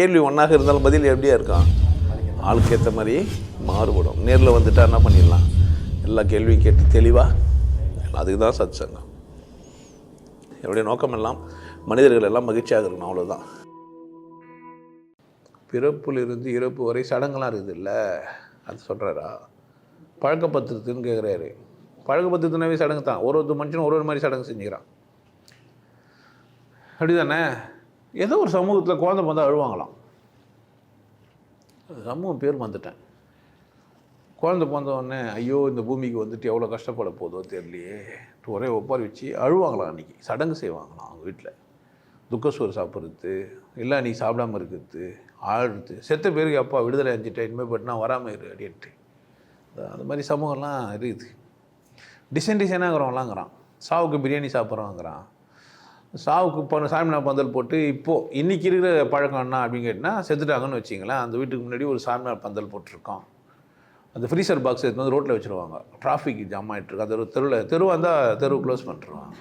கேள்வி ஒன்றாக இருந்தாலும் பதில் எப்படியா இருக்கான் ஆளுக்கு ஏற்ற மாதிரி மாறுபடும். நேரில் வந்துட்டா என்ன பண்ணிடலாம்? எல்லா கேள்வியும் கேட்டு தெளிவாக அதுக்கு தான் சத் சங்கம் என்னுடைய நோக்கம் எல்லாம் மனிதர்கள் எல்லாம் மகிழ்ச்சியாக இருக்கணும் அவ்வளோதான் பிறப்பிலிருந்து இறப்பு வரை சடங்கெல்லாம் இருக்குது இல்லை? அது சொல்கிறாரா பழக்கப்பத்திரத்துன்னு கேட்குறாரு பழக்கப்பத்திரத்துனாவே சடங்கு தான் ஒரு ஒரு மனுஷனும் ஒரு ஒரு மாதிரி சடங்கு செஞ்சுக்கிறான். அப்படி தானே ஏதோ ஒரு சமூகத்தில் குழந்தை பிறந்தால் அழுவாங்களாம். சமூகம் பேர் வந்துட்டேன் குழந்தை பிறந்த உடனே ஐயோ இந்த பூமிக்கு வந்துட்டு எவ்வளோ கஷ்டப்பட போதோ தெரியலையே. ஒரே ஒப்பாரி வச்சு அழுவாங்களாம் அன்றைக்கி சடங்கு செய்வாங்களாம் அவங்க வீட்டில் துக்கசோறு சாப்பிட்றது இல்லை நீ சாப்பிடாம இருக்கிறது ஆழுறது செத்த பேருக்கு அப்பா விடுதலை அஞ்சுட்டேன் இனிமேல் பட்டு வராமல் இரு அப்படின்ட்டு. அந்த மாதிரி சமூகம்லாம் இருக்குது. டிசைன் டிசைனாகிறவங்களாங்கிறான் சாவுக்கு பிரியாணி சாப்பிட்றவங்கிறான் சாவுக்கு இப்போ சாமினா பந்தல் போட்டு இப்போது இன்றைக்கி இருக்கிற பழக்கம் என்ன அப்படின்னு கேட்டிங்கன்னா செத்துட்டாங்கன்னு வச்சிங்களேன் அந்த வீட்டுக்கு முன்னாடி ஒரு சாமினார் பந்தல் போட்டிருக்கோம். அந்த ஃப்ரீசர் பாக்ஸ் எடுத்து வந்து ரோட்டில் வச்சுருவாங்க. டிராஃபிக் ஜாம் ஆகிட்டுருக்கு அந்த தெருவில் தெருவாக இருந்தால் தெரு க்ளோஸ் பண்ணிட்டுருவாங்க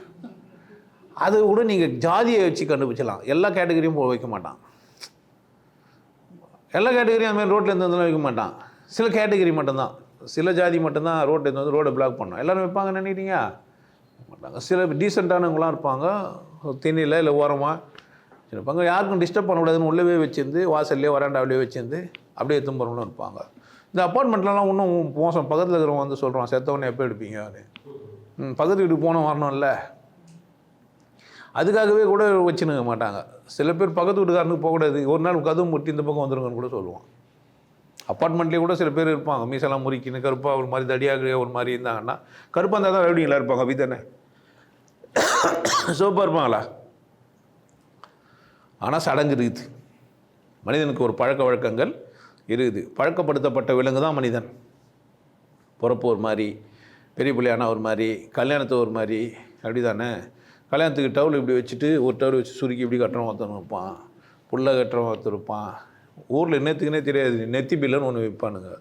அது கூட நீங்கள் ஜாதியை வச்சு கண்டுபிடிச்சலாம் எல்லா கேட்டகரியும் போ வைக்க மாட்டான். எல்லா கேட்டகரியும் அதுமாதிரி மாதிரி ரோட்டில் இருந்து வைக்க மாட்டான். சில கேட்டகரி மட்டும்தான். சில ஜாதி மட்டும்தான் ரோட்டில் இருந்து வந்து ரோடை பிளாக் பண்ணோம். எல்லோரும் வைப்பாங்க நினைக்கிறீங்க? மாட்டாங்க. சில டீசெண்டானவங்களாம் இருப்பாங்க. திண்ணியில் இல்லை ஓரமாக இருப்பாங்க யாருக்கும் டிஸ்டர்ப் பண்ணக்கூடாதுன்னு உள்ளவே வச்சிருந்து வாசல்லையே வராண்டாவிலேயே வச்சிருந்து அப்படியே எடுத்துன்னு போகிறவங்களும் இருப்பாங்க. இந்த அப்பார்ட்மெண்ட்லலாம் இன்னும் மோசம். பக்கத்தில் இருக்கிறவங்க வந்து சொல்கிறான் செத்தவனே எப்போ எடுப்பீங்க? ம் பக்கத்து வீட்டுக்கு போனோம் வரணும்ல அதுக்காகவே கூட வச்சுனுக்க மாட்டாங்க. சில பேர் பக்கத்து வீட்டுக்காரனுக்கு போகக்கூடாது ஒரு நாள் கதவு முட்டி இந்த பக்கம் வந்துருங்கன்னு கூட சொல்லுவான். அப்பார்ட்மெண்ட்லேயே கூட சில பேர் இருப்பாங்க. மீசெல்லாம் முறிக்கின்னு கருப்பாக ஒரு மாதிரி தடியாக ஒரு மாதிரி இருந்தாங்கன்னா கருப்பாக இருந்தால் தான் ரவுடிங்களா இருப்பாங்க? அப்படி தானே சோப்பாக இருப்பாங்களா ஆனால் சடங்கு இருக்குது மனிதனுக்கு ஒரு பழக்க வழக்கங்கள் இருக்குது. பழக்கப்படுத்தப்பட்ட விலங்கு தான் மனிதன். பிறப்பு ஒரு மாதிரி பெரிய பிள்ளையானா ஒரு மாதிரி கல்யாணத்தை ஒரு மாதிரி அப்படி தானே கல்யாணத்துக்கு டவுல் இப்படி வச்சுட்டு ஒரு டவுல் வச்சு சுருக்கி இப்படி கட்டுறவன் ஒருத்தன் இருப்பான். புல்லை கட்டுறவன் ஒருத்தர் இருப்பான். ஊரில் என்னத்துக்குன்னே தெரியாது. நெத்தி பில்லுன்னு ஒன்று விற்பானுங்க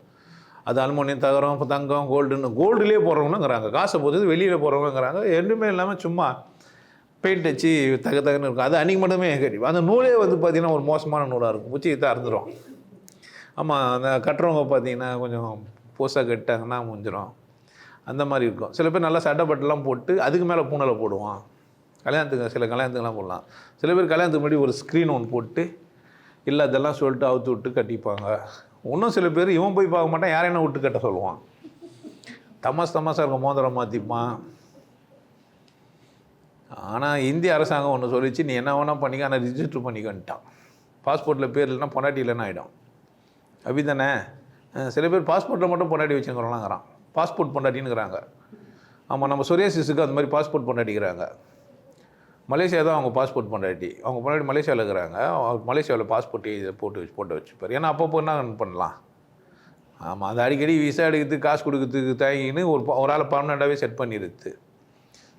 அது அலுமினியம் தகரம் தங்கம் கோல்டுன்னு கோல்டுலேயே போடுறவங்களுங்கிறாங்க காசை பொறுத்து வெளியில் போடுறவங்கிறாங்க ரெண்டுமே இல்லாமல் சும்மா பெயிண்ட் அடிச்சு தக தகன்னு இருக்கும். அது அன்றைக்கி மட்டுமே கட்டி அந்த நூலே வந்து பார்த்திங்கன்னா ஒரு மோசமான நூலாக இருக்கும். உச்சி அறுந்துடும் ஆமாம் அந்த கட்டுறவங்க பார்த்தீங்கன்னா கொஞ்சம் பூசாக கட்டாங்கன்னா முடிஞ்சிடும் அந்த மாதிரி இருக்கும். சில பேர் நல்லா சட்டை பட்டெல்லாம் போட்டு அதுக்கு மேலே பூனலை போடுவான். கல்யாணத்துக்கு சில கல்யாணத்துக்குலாம் போடலாம். சில பேர் கல்யாணத்துக்கு முன்னாடி ஒரு ஸ்க்ரீன் ஒன்று போட்டு இல்லை அதெல்லாம் சொல்லிட்டு அவுத்து விட்டு கட்டிப்பாங்க. இன்னும் சில பேர் இவன் போய் பார்க்க மாட்டான் யாரையும் விட்டு கட்ட சொல்லுவான். தமாஸ் தமாஸாக இருக்கும் மோதிரம் மாற்றிப்பான் ஆனால் இந்திய அரசாங்கம் ஒன்று சொல்லிச்சு நீ என்ன வேணால் பண்ணிக்க ஆனால் ரிஜிஸ்டர் பண்ணிக்கன்ட்டான். பாஸ்போர்ட்டில் பேர் இல்லைன்னா பொண்டாட்டி இல்லைன்னா ஆகிடும் அப்படி தானே? சில பேர் பாஸ்போர்ட்டில் மட்டும் பொண்டாட்டி வச்சுக்கிறோம்லாங்கிறான் பாஸ்போர்ட் பொண்டாட்டின்னுங்கிறாங்க. ஆமாம் நம்ம சொரியாசிஸுக்கு அந்த மாதிரி பாஸ்போர்ட் பொண்டாட்டிக்கிறாங்க மலேசியா தான் அவங்க பாஸ்போர்ட் பொண்டாட்டி. அவங்க பொண்டாட்டி மலேசியாவில் இருக்கிறாங்க. அவங்க மலேசியாவில் பாஸ்போர்ட் இதை போட்டு வச்சு போட்டு வச்சுப்பார். ஏன்னா அப்பப்போ என்ன பண்ணலாம்? ஆமாம் அது அடிக்கடி விசா எடுக்கிறதுக்கு காசு கொடுக்கறதுக்கு தயங்கின்னு ஒரு ஒரு ஆளை பர்மனெண்ட்டாகவே செட் பண்ணிடுது.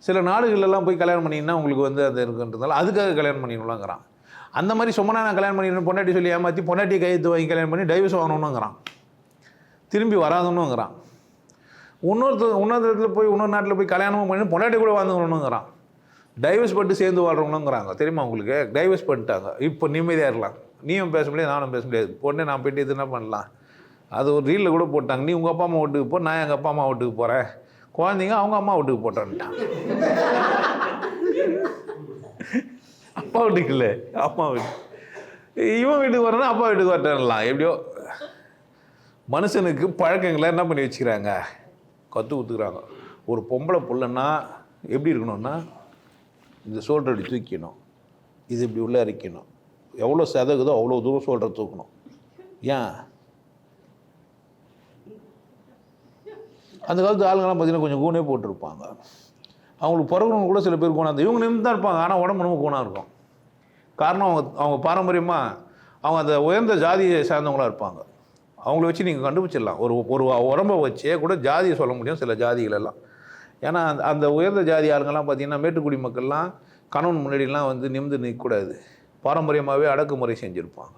சில நாடுகளெல்லாம் போய் கல்யாணம் பண்ணிங்கன்னா உங்களுக்கு வந்து அது இருக்குன்றதால அதுக்காக கல்யாணம் பண்ணிடலாங்கிறான் அந்த மாதிரி சும்மா நான் கல்யாணம் பண்ணிடணும் பொண்டாட்டி சொல்லி ஏமாற்றி பொண்டாட்டி கையெழுத்து வாங்கி கல்யாணம் பண்ணி டைவர்ஸ் வாங்கணுங்கிறான் திரும்பி வராதனுங்கிறான் இன்னொருத்த இன்னொரு இடத்துல போய் இன்னொரு நாட்டில் போய் கல்யாணமும் பண்ணி பொண்டாட்டி கூட வாழ்ந்துக்கணுங்கிறான் டைவர்ஸ் பண்ணிட்டு சேர்ந்து வாழ்றவங்களுங்கிறாங்க. தெரியுமா உங்களுக்கு? டைவர்ஸ் பண்ணிட்டாங்க. இப்போ நிம்மதியாக இருக்கலாம். நீயும் பேச முடியாது நானும் பேச முடியாது. பொண்ணே நான் போயிட்டு இது என்ன பண்ணலாம்? அது ஒரு ரீலில் கூட போட்டாங்க. நீ உங்கள் அப்பா அம்மா வீட்டுக்கு போ நான் எங்கள் அப்பா அம்மா வீட்டுக்கு போகிறேன் குழந்தைங்க அவங்க அம்மா வீட்டுக்கு போட்டான்ட்டான். அப்பா வீட்டுக்கு இல்லை அம்மா வீட்டு இவன் வீட்டுக்கு வரேன்னா அப்பா வீட்டுக்கு வரட்டான்லாம். எப்படியோ? மனுஷனுக்கு பழக்கங்களை என்ன பண்ணி வச்சுக்கிறாங்க? கற்று கொடுத்துக்கிறாங்க. ஒரு பொம்பளை புள்ளன்னா எப்படி இருக்கணும்னா இந்த ஷோல்டர் இப்படி தூக்கிக்கணும். இது இப்படி உள்ளே இறக்கணும். எவ்வளோ செதகுதோ அவ்வளோ தூரம் ஷோல்டர் தூக்கணும். ஏன்? அந்த காலத்து ஆளுங்கெல்லாம் பார்த்தீங்கன்னா கொஞ்சம் கூனே போட்டிருப்பாங்க. அவங்களுக்கு பிறகுறவங்க கூட சில பேர் கூணாது இவங்க நின்று தான் இருப்பாங்க. ஆனால் உடம்பு ரொம்ப கூணாக இருக்கும். காரணம் அவங்க அவங்க பாரம்பரியமாக அவங்க அந்த உயர்ந்த ஜாதியை சேர்ந்தவங்களாக இருப்பாங்க. அவங்கள வச்சு நீங்கள் கண்டுபிடிச்சிடலாம். ஒரு ஒரு உடம்பை வச்சே கூட ஜாதியை சொல்ல முடியும் சில ஜாதிகளெல்லாம் ஏன்னா அந்த அந்த உயர்ந்த ஜாதி ஆளுங்கள்லாம் பார்த்தீங்கன்னா மேட்டுக்குடி மக்கள்லாம் கணவன் முன்னாடிலாம் வந்து நிமிந்து நிற்கக்கூடாது. பாரம்பரியமாகவே அடக்குமுறை செஞ்சுருப்பாங்க.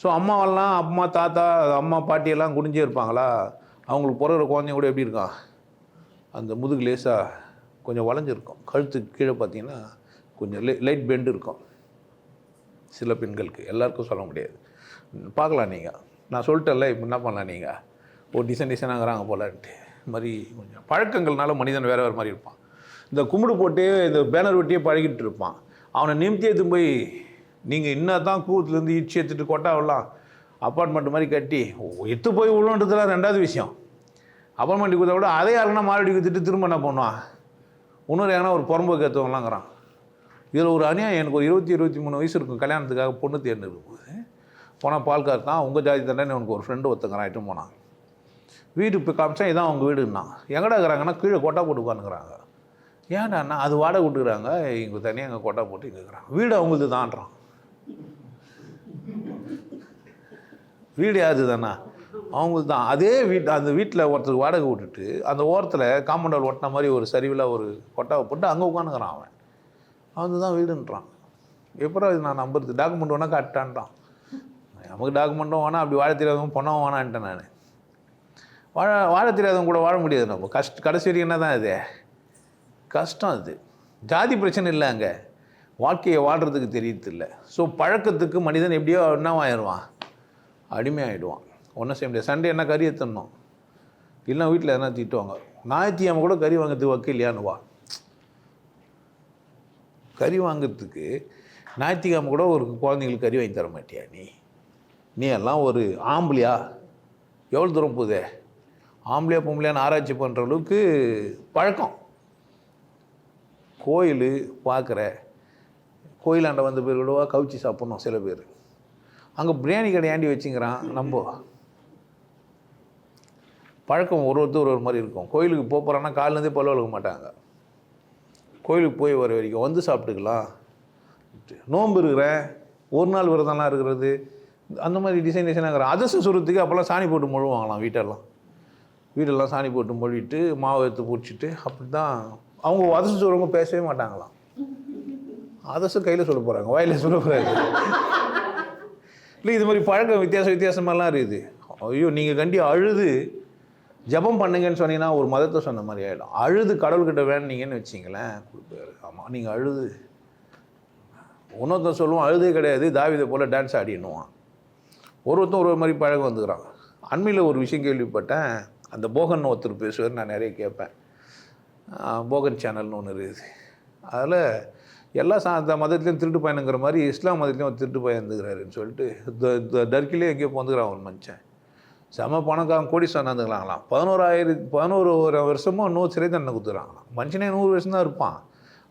ஸோ அம்மாவெல்லாம் அம்மா தாத்தா அம்மா பாட்டியெல்லாம் குடிஞ்சே இருப்பாங்களா? அவங்களுக்கு பிறகுற குழந்தைங்க கூட எப்படி இருக்கான்? அந்த முதுகு லேசாக கொஞ்சம் வளைஞ்சிருக்கும். கழுத்துக்கு கீழே பார்த்தீங்கன்னா கொஞ்சம் லை லைட் பெண்டு இருக்கும். சில பெண்களுக்கு. எல்லாருக்கும் சொல்ல முடியாது. பார்க்கலாம் நீங்கள் நான் சொல்லிட்டேன்ல இப்போ என்ன பண்ணலாம் நீங்கள் ஒரு டிசைன் டிசைனாகிறாங்க போலான்ட்டு. மாதிரி கொஞ்சம் பழக்கங்கள்னால மனிதன் வேறு வேறு மாதிரி இருப்பான். இந்த கும்பிடு போட்டு இந்த பேனர் வெட்டியே பழகிட்டு இருப்பான். அவனை நிமித்தி எடுத்து போய் நீங்கள் என்ன தான் கூத்துலேருந்து ஈச்சி எடுத்துட்டு கொட்டாவெல்லாம் அப்பார்ட்மெண்ட் மாதிரி கட்டி எத்து போய் உள்ளன்றதுலாம் ரெண்டாவது விஷயம். அப்பார்ட்மெண்ட் கொடுத்தா கூட அதே யாருன்னா மாரடி கொடுத்துட்டு திரும்ப என்ன பண்ணுவான்? இன்னொரு எங்கன்னா ஒரு புறம்போக்கு ஏற்றவங்களாங்கிறான் இதில் ஒரு அநியாயம். எனக்கு ஒரு இருபத்தி இருபத்தி மூணு வயசு இருக்கும். கல்யாணத்துக்காக பொண்ணு தேர்ந்தெடுக்கும் போது போனால் பால் தான் உங்கள் ஜாதி தண்டனை உனக்கு ஒரு ஃப்ரெண்டு ஒருத்தங்கிறான் இட்டும் போனான். வீடு இப்போ காமிச்சா இதான் அவங்க வீடுன்னா. எங்கடா இருக்கிறாங்கன்னா கீழே கொட்டா போட்டு உட்காந்துக்கிறாங்க ஏன்டாண்ணா அது வாடகை விட்டுக்கிறாங்க இங்கே தனியாக அங்கே கொட்டா போட்டு இங்கே இருக்கிறாங்க. வீடு அவங்களுக்கு தான்றான் வீடு யாரு தானா அவங்களுக்கு தான் அதே வீட்டு அந்த வீட்டில் ஒருத்தருக்கு வாடகை விட்டுட்டு அந்த ஓரத்தில் காம்பவுண்டர் ஒட்டின மாதிரி ஒரு சரிவில் ஒரு கொட்டாவை போட்டு அங்கே உட்காந்துக்கிறான் அவன். அவன் தான் வீடுன்றான். எப்பறம் இது நான் நம்புறது? டாக்குமெண்ட் வேணால் காட்டான்ட்டான் நமக்கு டாக்குமெண்ட்டும் வேணாம் அப்படி வாழ தெரியாதவங்க பொண்ணவும் வேணான்ட்டேன் நான். வாழ வாழ தெரியாதவங்க கூட வாழ முடியாது நம்ம. கஷ்ட கடைசி வரைக்கும் என்ன தான் இது? கஷ்டம் அது. ஜாதி பிரச்சனை இல்லை அங்கே. வாழ்க்கையை வாழ்கிறதுக்கு தெரியறதில்ல. ஸோ பழக்கத்துக்கு மனிதன் எப்படியோ என்னவாயிடுவான் அடிமையாகிடுவான் ஒன்றும் செய்ய முடியாது. சண்டே என்ன கறி எத்தணும் இல்லை வீட்டில் எதனா திட்டுவாங்க. ஞாயிற்றுக்கிழமை கூட கறி வாங்கிறதுக்கு வக்கு வா கறி வாங்கிறதுக்கு ஞாயிற்றுக்கிழமை கூட ஒரு குழந்தைங்களுக்கு கறி வாங்கி தர மாட்டியா நீ? நீ எல்லாம் ஒரு ஆம்பளியா? எவ்வளோ தூரம் போகுதே? ஆம்பளையா பொம்பளையான்னு ஆராய்ச்சி பண்ணுற அளவுக்கு பழக்கம். கோயில் பார்க்குற கோயிலாண்ட வந்த பேர் கூடவா கவிச்சி சாப்பிட்ணும் சில பேர். அங்கே பிரியாணி கடை ஏண்டி வச்சுங்கிறான்? நம்ம பழக்கம் ஒரு ஒருத்தர் ஒரு ஒரு மாதிரி இருக்கும். கோயிலுக்கு போக போகிறான்னா காலிலேருந்தே பல்ல வளர்க்க மாட்டாங்க. கோயிலுக்கு போய் வர வரைக்கும் வந்து சாப்பிட்டுக்கலாம். நோன்பு இருக்கிறேன் ஒரு நாள் விரதம்லாம் இருக்கிறது அந்த மாதிரி டிசைன் டிசைனாக இருக்கிறேன் அதிர்ஷ்ட சுரத்துக்கு அப்போல்லாம் சாணி போட்டு முழுவாங்களாம் வீட்டெல்லாம். வீடெல்லாம் சாணி போட்டு மொழிட்டு மாவு எடுத்து பிடிச்சிட்டு அப்படி தான் அவங்க அதிர்ஷ்ட சொல்கிறவங்க பேசவே மாட்டாங்களாம். அதிர்ஷ்டம் கையில் சொல்ல போகிறாங்க வாயில் சொல்ல போகிறாங்க இல்லை இது மாதிரி பழக்கம் வித்தியாச வித்தியாசமாலாம் இருக்குது. ஐயோ நீங்கள் கண்டி அழுது ஜெபம் பண்ணுங்கன்னு சொன்னீங்கன்னா ஒரு மதத்தை சொன்ன மாதிரி ஆகிடும் அழுது கடவுள்கிட்ட வேணுனீங்கன்னு வச்சிங்களேன் கொடுப்பாரு. ஆமாம் நீங்கள் அழுது. ஒன்றொருத்தன் சொல்லுவோம் அழுதே கிடையாது தாவிதை போல் டான்ஸ் ஆடினுவான் ஒருத்தன் ஒரு ஒரு மாதிரி பழகம் வந்துக்கிறான். அண்மையில் ஒரு விஷயம் கேள்விப்பட்டேன். அந்த போகன் ஒருத்தர் பேசுவார் நான் நிறைய கேட்பேன். போகன் சேனல்னு ஒன்று இருக்குது. அதில் எல்லா சா அந்த மதத்துலேயும் திருட்டு பயணங்கிற மாதிரி இஸ்லாம் மதத்துலேயும் ஒரு திருட்டு பயந்துக்கிறாருன்னு இருந்துக்கிறாருன்னு சொல்லிட்டு த- டர்க்கிலே எங்கேயோ வந்துக்கிறான் ஒரு மனுஷன். செம பணக்காரன் கோடி இருந்துக்கலாங்களாம். பதினோராயிரத்து பதினோரு ஒரு வருஷமும் நூறு சிறை தண்டனை கொடுத்துறாங்களாம் மனுஷனே நூறு வருஷம் தான் இருப்பான்.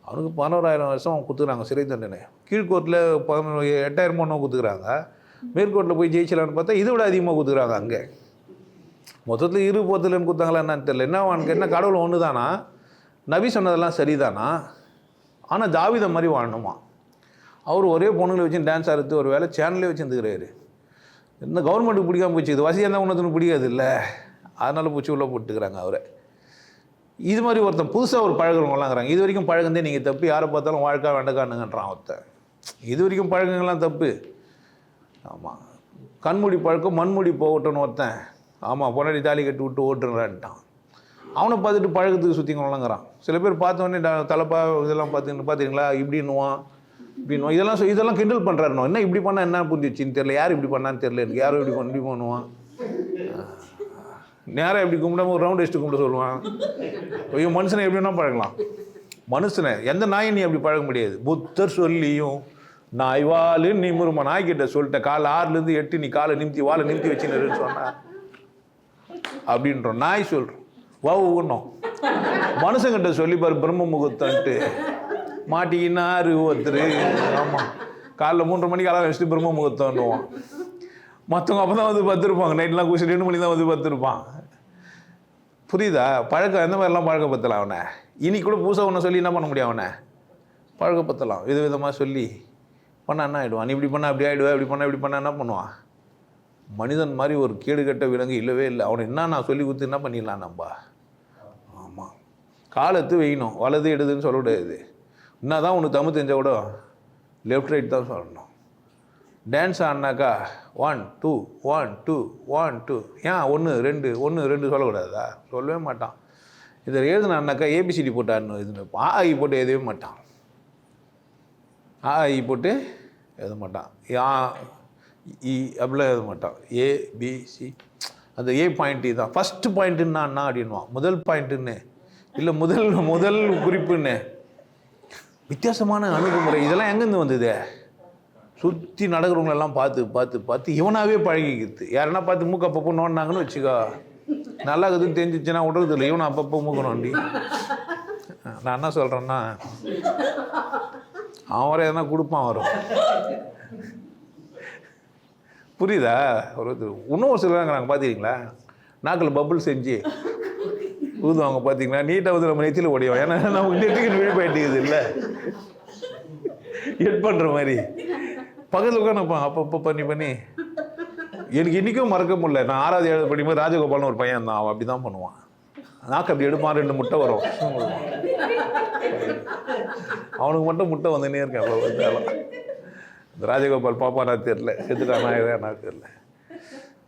அவனுக்கு பதினோராயிரம் வருஷம் அவன் கொடுத்துறாங்க சிறை தண்டனை. கீழ்கோட்டில் பதினோரு எட்டாயிரமோ ஒன்றும் கொடுத்துக்கிறாங்க மேற்கோட்டில் போய் ஜெயிச்சலான்னு பார்த்தா இதை விட அதிகமாக கொடுத்துக்கிறாங்க அங்கே. மொத்தத்தில் இரு போத்திலையும் கொடுத்தாங்களா என்னன்னு தெரியல. என்ன அவனுக்கு என்ன கடவுள் ஒன்று தானா நபி சொன்னதெல்லாம் சரிதானா? ஆனால் ஜாவிதம் மாதிரி வாழணுமா? அவர் ஒரே பொண்ணுங்களை வச்சு டான்ஸ் ஆடுறது ஒரு வேலை சேனலே வச்சுருந்துக்கிறாரு இந்த கவர்மெண்ட்டுக்கு பிடிக்காம போச்சு. இது வசதியாக இருந்தால் ஒன்றுத்துன்னு பிடிக்காது இல்லை அதனால் பூச்சி உள்ளே போட்டுக்கிறாங்க அவரை. இது மாதிரி ஒருத்தன் புதுசாக ஒரு பழகிறவங்களாங்கிறாங்க இது வரைக்கும் பழகுந்தே நீங்கள் தப்பு. யாரை பார்த்தாலும் வாழ்க்கை வேண்டக்கானுங்கன்றான் ஒருத்தன். இது வரைக்கும் பழக்கங்கள்லாம் தப்பு. ஆமாம் கண்மூடி பழக்கம் மண்மூடி போகட்டும்னு ஒருத்தன். ஆமாம் பொன்னாடி தாலி கட்டி விட்டு ஓட்டுறான்ட்டான். அவனை பார்த்துட்டு பழக்கத்துக்கு சுற்றிங்களாங்கிறான் சில பேர் பார்த்த உடனே ட- இதெல்லாம் பார்த்து பார்த்தீங்களா இப்படின்னுவான் இப்படின்னுவான் இதெல்லாம் இதெல்லாம் கிண்டல் பண்ணுறாருனோ என்ன இப்படி பண்ணால் என்ன புரிஞ்சிச்சின்னு தெரியல. யார் இப்படி பண்ணான்னு தெரியல. எனக்கு யாரும் இப்படி பண்ணி பண்ணுவான். நேராக இப்படி கும்பிடாம ஒரு ரவுண்ட் அடிச்சுட்டு கும்பிட சொல்லுவான். ஐயோ மனுஷனை எப்படின்னா பழகலாம். மனுஷனை எந்த நாயை நீ அப்படி பழக முடியாது. புத்தர் சொல்லியும் நாய் வாலு நீ முருமா நாய்கிட்ட சொல்லிட்டேன். காலை ஆறுலேருந்து எட்டு நீ காலை நிமித்தி வாழை நிமித்தி வச்சுன்னு சொன்னா அப்படின்றோம் நாய் சொல்கிறோம் வவுன்னோம் மனுஷங்கிட்ட சொல்லிப்பார் பிரம்ம முகூர்த்தன்ட்டு மாட்டிக்கினாரு ஒருத்தர். ஆமாம் காலைல மூன்றரை மணிக்கு அலாரம் வச்சுட்டு பிரம்ம முகூர்த்தம்னுவான் மற்றவங்க அப்போ தான் வந்து பார்த்துருப்பாங்க நைட்லாம் குசி ரெண்டு மணி தான் வந்து பார்த்துருப்பான் புரியுதா? பழக்கம் எந்த மாதிரிலாம் பழக்கப்படுத்தலாம் அவனை? இன்னைக்கு கூட பூசா ஒன்று சொல்லி என்ன பண்ண முடியும் அவனை? பழக்கப்படுத்தலாம். வித விதமாக சொல்லி. பண்ணா என்ன ஆகிடுவான் நீ இப்படி பண்ணா அப்படி ஆகிடுவா இப்படி பண்ணால் இப்படி பண்ணா என்ன பண்ணுவான்? மனிதன் மாதிரி ஒரு கேடுகட்ட விலங்கு இல்லவே இல்லை. அவனை என்ன நான் சொல்லி கொடுத்து என்ன பண்ணிடலாம் நம்ம? ஆமாம் காலத்து வெயணும். வலது எடுதுன்னு சொல்ல முடியாது. என்ன தான் உனக்கு தமிழ் தெரிஞ்ச கூட லெஃப்ட் ரைட் தான் சொல்லணும். Dance ஆடினாக்கா one two one two one two ஏன் ஒன்று ரெண்டு ஒன்று ரெண்டு சொல்லக்கூடாதா? சொல்லவே மாட்டான். இதை எழுதுனான்னாக்கா ஏபிசிடி போட்டு ஆடணும். இது ஆஇ போட்டு எழுதவே மாட்டான். ஆஇ போட்டு எழுத மாட்டான். யா இ அப்படிலாம் எழுத மாட்டான். ஏ பி சி அந்த ஏ பாயிண்ட் தான். ஃபஸ்ட்டு பாயிண்ட்டுன்னா அண்ணா அப்படின்வான் முதல் பாயிண்ட்டுன்னு இல்லை முதல் முதல் குறிப்புன்னு. வித்தியாசமான அணுகுமுறை. இதெல்லாம் எங்கேருந்து வந்தது? சுற்றி நடக்கிறவங்களெல்லாம் பார்த்து பார்த்து பார்த்து இவனாகவே பழகிக்கிறது யாருன்னா பார்த்து மூக்க அப்பப்போ நோண்டினாங்கன்னு வச்சுக்கோ. நல்லா இருக்குதுன்னு தெரிஞ்சிச்சுன்னா விடுறது இல்லை. இவனை அப்பப்போ மூக்க நோண்டி. நான் என்ன சொல்கிறேன்னா அவன் வர எதனா கொடுப்பான் வரும். புரியுதா? ஒரு இது. இன்னும் ஒரு சிலர் நாங்கள் பார்த்துக்கிங்களா நாக்கில் பபுள் செஞ்சு ஊதுவாங்க பார்த்தீங்களா நீட்டாக வந்து நம்ம நெத்தியில் ஓடிவோம் ஏன்னா நமக்கு நெத்திக்கு விழிப்பாயிட்டுக்குது இல்லை. எட் பண்ணுற மாதிரி. பக்கத்தில் உட்காந்துப்பான் அப்பப்போ பண்ணி பண்ணி. எனக்கு இன்றைக்கும் மறக்க முடியல. நான் ஆறாவது ஏழு படிக்கும்போது ராஜகோபால்னு ஒரு பையன் இருந்தான். அவன் அப்படி தான் பண்ணுவான். நாக்கு அப்படி எடுப்பான். ரெண்டு முட்டை வரும். அவனுக்கு மட்டும் முட்டை வந்துன்னே இருக்கேன். அவ்வளோ இந்த ராஜகோபால் பாப்பானா தெரில செத்துட்டானா நான் தெரில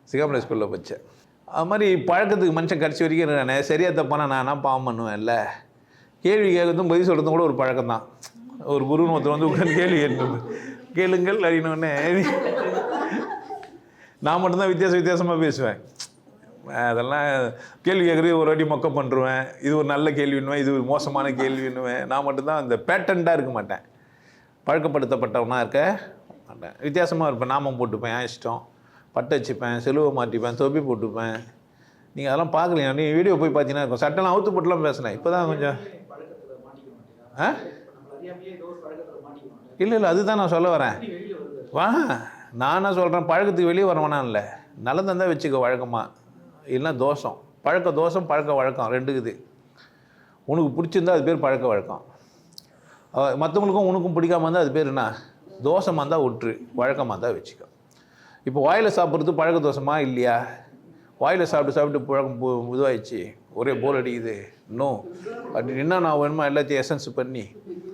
சிகாமலை ஸ்கூலில் படித்தேன் அது மாதிரி பழக்கத்துக்கு மனுஷன் கடைசி வரைக்கும் நான் சரியாக தப்பானா நான் என்ன பாவம் பண்ணுவேன்ல? கேள்வி கேட்கறதும் பதில் சொல்கிறதும் கூட ஒரு பழக்கம் தான் ஒரு குருன்னு ஒருத்தர் வந்து உட்காந்து கேள்வி கேட்டு கேளுங்கள் அப்படின்னோடனே நான் மட்டும்தான் வித்தியாச வித்தியாசமாக பேசுவேன். அதெல்லாம் கேள்வி கேட்குறது ஒரு வாட்டி மொக்க பண்ணுருவேன். இது ஒரு நல்ல கேள்வின்னுவேன் இது ஒரு மோசமான கேள்வின்னுவேன் நான் மட்டும்தான் அந்த பேட்டன்ட்டாக இருக்க மாட்டேன். பழக்கப்படுத்தப்பட்டவனா இருக்க மாட்டேன் வித்தியாசமாக இருப்பேன். நாமம் போட்டுப்பேன் என் இஷ்டம். பட்டை வச்சுப்பேன் செலுவை மாட்டிப்பேன் தொப்பி போட்டுப்பேன். நீங்கள் அதெல்லாம் பார்க்கலையா? நீ வீடியோ போய் பார்த்தீங்கன்னா இருக்கும். சட்டெல்லாம் அவுத்து போட்டுலாம் பேசினேன். இப்போ தான் கொஞ்சம் ஆ? இல்லை இல்லை அதுதான் நான் சொல்ல வரேன். வா நான் என்ன சொல்கிறேன் பழக்கத்துக்கு வெளியே வரவேனா இல்லை. நல்லதாக தான் வச்சுக்க வழக்கமாக இல்லைன்னா தோஷம். பழக்க தோஷம் பழக்க வழக்கம் ரெண்டுக்குது. உனக்கு பிடிச்சிருந்தா அது பேர் பழக்க வழக்கம். மற்றவங்களுக்கும் உனக்கும் பிடிக்காம இருந்தால் அது பேர் என்ன? தோஷமாக இருந்தால் விட்டுரு வழக்கமாக இருந்தால் வச்சுக்கோ. இப்போ வாயில் சாப்பிட்றது பழக்க தோசமா இல்லையா? வாயில் சாப்பிட்டு சாப்பிட்டு பழக்கம் பு- ஒரே போர் அடிக்குது. இன்னும் அப்படி என்ன நான் வேணுமா எல்லாத்தையும் எசன்ஸ் பண்ணி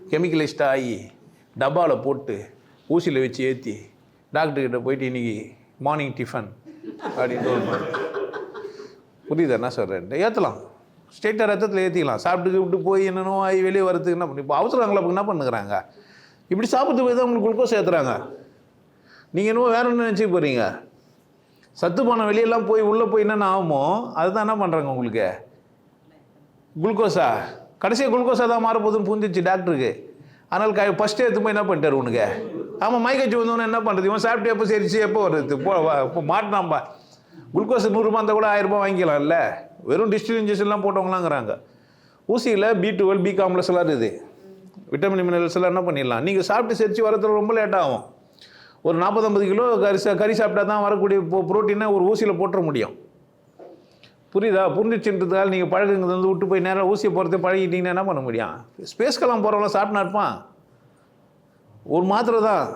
கெமிக்கலைஸ்டாக ஆகி டப்பாவில் போட்டு ஊசியில் வச்சு ஏற்றி டாக்டர்கிட்ட போயிட்டு இன்னைக்கு மார்னிங் டிஃபன் அப்படின்னு ஒரு மாதிரி. புரியுது? என்ன சொல்கிறேன் ஏற்றலாம் ஸ்ட்ரெயிட்டாக ரத்தத்தில் ஏற்றிக்கலாம் சாப்பிட்டு சாப்பிட்டு போய் என்னென்னோ ஆகி வெளியே வரதுக்கு என்ன பண்ணி இப்போ அவசரங்களை என்ன பண்ணுறாங்க? இப்படி சாப்பிட்டு போய் தான் உங்களுக்கு குளுக்கோஸ் ஏற்றுறாங்க நீங்கள் என்னமோ வேற ஒன்று நினச்சிக்க போகிறீங்க சத்து போன வெளியெல்லாம் போய் உள்ளே போய் என்னென்ன ஆகுமோ அதுதான் என்ன பண்ணுறாங்க உங்களுக்கு? குளுக்கோஸா? கடைசியாக குளுக்கோஸாக தான் மாறப்போகுதுன்னு புரிஞ்சிச்சு டாக்டருக்கு. அதனால் க ஃபஸ்ட்டு எடுத்து போய் என்ன பண்ணிட்டார் உனக்கு? ஆமாம் மைக்கச்சி வந்தவொன்னே என்ன பண்ணுறது இவன் சாப்பிட்டு எப்போ சரிச்சு எப்போ வருது போ வா- இப்போ மாட்டினாம்பா குளுக்கோஸ் நூறுரூபா இருந்தால் கூட ஆயிரரூபா வாங்கிக்கலாம்ல. வெறும் டிஸ்டில் போட்டவங்களாங்கிறாங்க. ஊசியில் பி டுவெல் பி காம்ப்ளெக்ஸ்லாம் இருக்குது. விட்டமின் மினரல்ஸ் எல்லாம் என்ன பண்ணிடலாம்? நீங்கள் சாப்பிட்டு செரித்து வரதுல ரொம்ப லேட் ஆகும். ஒரு நாற்பத்தம்பது கிலோ கறி சா- கறி சாப்பிட்டா தான் வரக்கூடிய புரோட்டீனை ஒரு ஊசியில் போட்டுற முடியும். புரியுதா? புரிஞ்சிச்சுன்றதுக்காக நீங்கள் பழகுங்கிறது வந்து விட்டு போய் நேராக ஊசியை போகிறதே பழகிட்டீங்கன்னா என்ன பண்ண முடியும்? ஸ்பேஸ்க்கெல்லாம் போகிறவங்களாம் சாப்பிட்டு இருப்பான். ஒரு மாத்திரை தான்.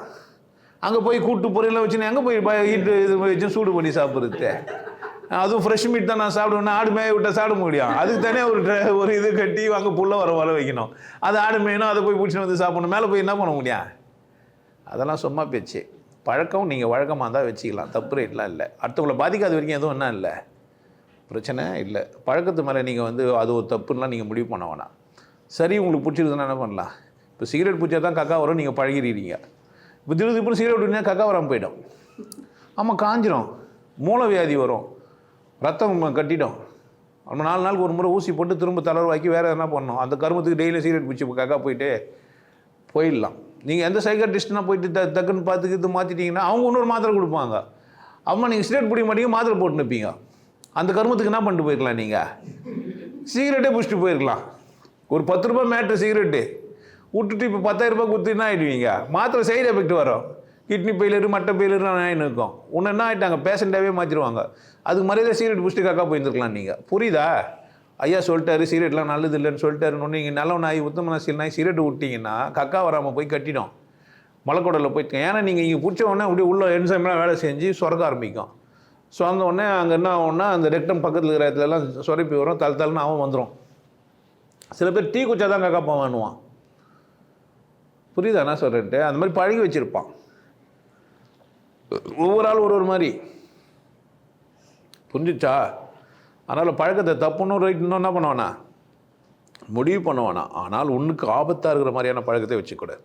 அங்கே போய் கூட்டு பொரியெல்லாம் வச்சுன்னு எங்கே போய் ப- ஹீட்டு இது வச்சு சூடு பண்ணி சாப்பிட்றது? அதுவும் ஃப்ரெஷ் மீட் தான் நான் சாப்பிடுவேன்னா ஆடு மேய விட்டால் சாப்பிட முடியும். அதுக்கு தானே ஒரு ஒரு இது கட்டி அங்கே புல்ல வர வர வைக்கணும். அது ஆடு மேயணும் அதை போய் பிடிச்சின்னு வந்து சாப்பிடணும். மேலே போய் என்ன பண்ண முடியும்? அதெல்லாம் சும்மா பேச்சு. பழக்கம் நீங்கள் வழக்கமாக இருந்தால் வச்சுக்கலாம். தப்பு ரேட்லாம் இல்லை. அடுத்தவங்களை பாதிக்காத வரைக்கும் எதுவும் என்ன இல்லை. பிரச்சனை இல்லை. பழக்கத்து மேலே நீங்கள் வந்து அது ஒரு தப்புலாம் நீங்கள் முடிவு பண்ண வேணாம். சரி உங்களுக்கு பிடிச்சிருக்குதுன்னா என்ன பண்ணலாம்? இப்போ சிகரெட் பிடிச்சா தான் கக்கா வரும் நீங்கள் பழகிறீங்க இப்போ திரு திருப்பி சிகரெட் பிடிச்சா கக்கா வராமல் போயிடும். ஆமாம் காஞ்சிரும். மூல வியாதி வரும். ரத்தம் கட்டிடும் நம்ம நாலு நாளுக்கு ஒரு முறை ஊசி போட்டு திரும்ப தளர்வாக்கி வேறு என்ன பண்ணோம் அந்த கருமத்துக்கு டெய்லியும் சிகரெட் பிடிச்சி கக்கா போயிட்டு போயிடலாம். நீங்கள் எந்த சைக்காட்ரிஸ்ட்னா போயிட்டு த டக்குன்னு பார்த்துக்கு இது மாற்றிட்டீங்கன்னா அவங்க இன்னொரு மாத்திரை கொடுப்பாங்க. அம்மா நீங்கள் சிகரெட் பிடிக்க மாட்டீங்க மாத்திரை போட்டு நிற்பீங்க அந்த கருமத்துக்கு என்ன பண்ணிட்டு போயிருக்கலாம் நீங்கள் சிகரெட்டே பிடிச்சிட்டு போயிருக்கலாம். ஒரு பத்து ரூபாய் மேட்ரு சிகரெட்டு விட்டுட்டு இப்போ பத்தாயிரரூபா ரூபாய் கொடுத்து என்ன ஆகிடுவீங்க மாத்திரை சைடு எஃபெக்ட் வரும். கிட்னி ஃபெயிலரு மட்டை ஃபெயிலரு என்ன இருக்கும்? ஒன்று என்ன ஆகிட்டாங்க பேஷண்ட்டாகவே மாற்றிடுவாங்க அதுக்கு மரியாதை சிகரெட் பிடிச்சிட்டு காக்கா போயிருந்துருக்கலாம் நீங்கள் புரியுதா? ஐயா சொல்லிட்டாரு சிகரெட்லாம் நல்லது இல்லைன்னு சொல்லிட்டாருன்னு நீங்கள் நல்ல நாய் உத்தம நாய் நாய் சிகரெட் விட்டீங்கன்னா கக்கா வராமல் போய் கட்டிடும். மலைக்கொடலில் போயிட்டு ஏன்னா நீங்கள் இங்கே பிடிச்ச உடனே அப்படியே உள்ள என்சைம்லாம் வேலை செஞ்சு சுரக்க ஆரம்பிக்கும். சுரந்த உடனே அங்கே என்ன ஆகும்னா அந்த ரெக்டம் பக்கத்தில் இருக்கிற இடத்துலலாம் சுரப்பி வரும் தல் தல்னு அவன் வந்துடும் சில பேர் டீ குச்சா தான் கக்கா போவானுவான் புரியுதா என்ன சொல்கிறேன்ட்டு அந்த மாதிரி பழகி வச்சுருப்பான். ஒவ்வொரு ஆள் ஒரு ஒரு மாதிரி. புரிஞ்சிச்சா? அதனால் பழக்கத்தை தப்புன்னு ரைட் இன்னும் என்ன பண்ணுவானா? முடிவு பண்ணுவானா? ஆனால் ஒன்றுக்கு ஆபத்தாக இருக்கிற மாதிரியான பழக்கத்தை வச்சுக்கூடாது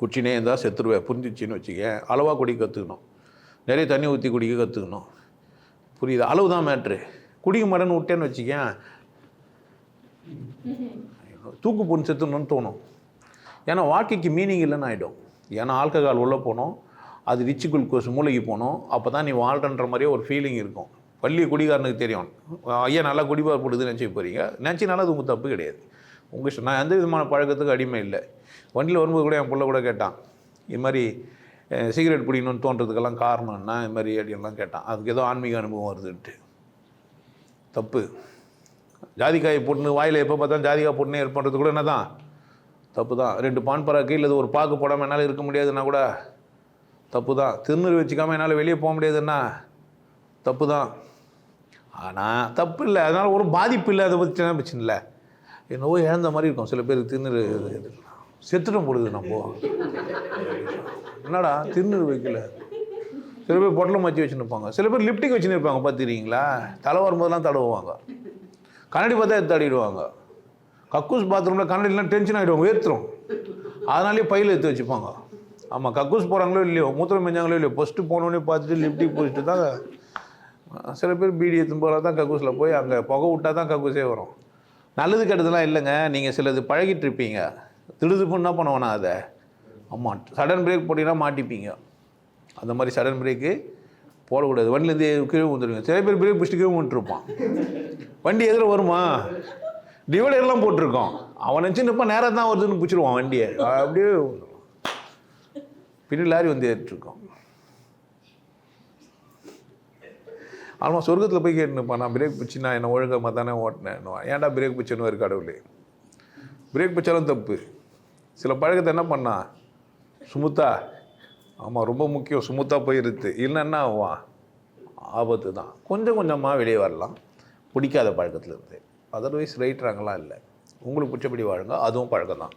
குச்சினே இருந்தால் செத்துருவேன் புரிஞ்சிச்சின்னு வச்சுக்க. அளவாக குடிக்க கற்றுக்கணும் நிறைய தண்ணி ஊற்றி குடிக்க கற்றுக்கணும் புரியுது? அளவு தான் மேட்ரு குடிக்க மாட்டேன்னு விட்டேன்னு வச்சுக்கேன் தூக்கு பொண்ணு செத்துணும்னு தோணும். ஏன்னா வாழ்க்கைக்கு மீனிங் இல்லைன்னு ஆகிடும் ஏன்னா ஆல்கஹால் உள்ளே போனோம். அது ரிச் குளுக்கோஸ் மூளைக்கு போகணும். அப்போ தான் நீ வாழ்கிறன்ற மாதிரியே ஒரு ஃபீலிங் இருக்கும். பள்ளி குடிகாரனுக்கு தெரியும். ஐயா நல்லா குடிபார் போடுதுன்னு நினச்சி போகிறீங்க நினச்சினாலும் அது உங்கள் தப்பு கிடையாது. உங்கள் இஷ்டம். நான் எந்த விதமான பழக்கத்துக்கு அடிமை இல்லை. வண்டியில் வரும்போது கூட என் பிள்ளை கூட கேட்டான். இது மாதிரி சிகரெட் பிடிக்கணும்னு தோன்றதுக்கெல்லாம் காரணம் என்ன? இது மாதிரி அப்படின்லாம் கேட்டான். அதுக்கு ஏதோ ஆன்மீக அனுபவம் வருதுன்ட்டு. தப்பு. ஜாதிக்காய் போட்டுன்னு வாயில் எப்போ பார்த்தா ஜாதிக்காய் போட்டுனே பண்ணுறது கூட என்ன தான் தப்பு தான் ரெண்டு பான் பராக்கு இல்லை ஒரு பாக்கு போடாமல் என்னால் இருக்க முடியாதுன்னா கூட தப்பு தான் திருநூறு வச்சுக்காமல் என்னால் வெளியே போக முடியாதுன்னா தப்பு தான் ஆனால் தப்பு இல்லை அதனால் ஒரு பாதிப்பு இல்லை. அதை பற்றி என்ன பிரச்சனை இல்லை. என்னவோ இழந்த மாதிரி இருக்கும். சில பேருக்கு திருநூறு செத்துட்டும் போடுது நம்ம என்னடா? திருநூறு வைக்கல. சில பேர் பொட்டலம் வச்சு வச்சுன்னு இருப்பாங்க சில பேர் லிப்டிக் வச்சுன்னு இருப்பாங்க பார்த்துக்கிறீங்களா? தலை வரும்போதெல்லாம் தடவுவாங்க. கண்ணாடி பார்த்தா எடுத்து தடிடுவாங்க கக்கூஸ் பாத்ரூமில் கண்ணாடிலாம் டென்ஷன் ஆகிடுவாங்க ஏற்றுரும் அதனாலேயே பையில் எடுத்து வச்சுப்பாங்க. ஆமாம் கக்கூஸ் போகிறாங்களோ இல்லையோ மூத்திரம் மெஞ்சாங்களோ இல்லையோ ஃபஸ்ட்டு போனோடனே பார்த்துட்டு லிப்டிக் போச்சுட்டு தான் சில பேர் பீடி எடுத்துன்னு தான் கக்கூஸில் போய் அங்கே புகை விட்டால் தான் கக்கூஸே வரும். நல்லது கெட்டதெல்லாம் இல்லைங்க நீங்கள் சிலது பழகிட்டு இருப்பீங்க. திடுதுப்பு என்ன பண்ணுவேனா அதை? ஆமாம் சடன் பிரேக் போட்டிங்கன்னா மாட்டிப்பீங்க. அந்த மாதிரி சடன் பிரேக்கு போடக்கூடாது. வண்டிலேருந்து கீழே வந்துடுங்க சில பேர் பிரேக் பிடிச்சிட்டு கீழே வந்துட்டுருப்பான் வண்டி எதில் வருமா? டிவைடர்லாம் போட்டிருக்கோம். அவன் நினச்சி நிற்பான் நேராக தான் வருதுன்னு பிடிச்சிருவான் வண்டியை. அப்படியே பின்னாடி லாரி வந்து ஏறிட்டுருக்கோம் ஆமாம் சொர்க்கத்தில் போய் கேட்டுனுப்பான் நான் பிரேக் பிடிச்சி நான் என்ன ஒழுங்காக தானே ஓட்டினேன். ஏன்டா பிரேக் பிடிச்சேன்னு ஒரு கடவுளே? பிரேக் பிடிச்சாலும் தப்பு. சில பழக்கத்தை என்ன பண்ணா? சுமுத்தா ஆமாம் ரொம்ப முக்கியம் சுமுத்தாக போயிருது இல்லைன்னா என்ன ஆவான்? ஆபத்து தான். கொஞ்சம் கொஞ்சமாக வெளியே வரலாம். பிடிக்காத பழக்கத்துலேருந்து அதர்வைஸ் ரைட்றாங்களாம் இல்லை. உங்களுக்கு பிடிச்சபடி வாழுங்க. அதுவும் பழக்கம் தான்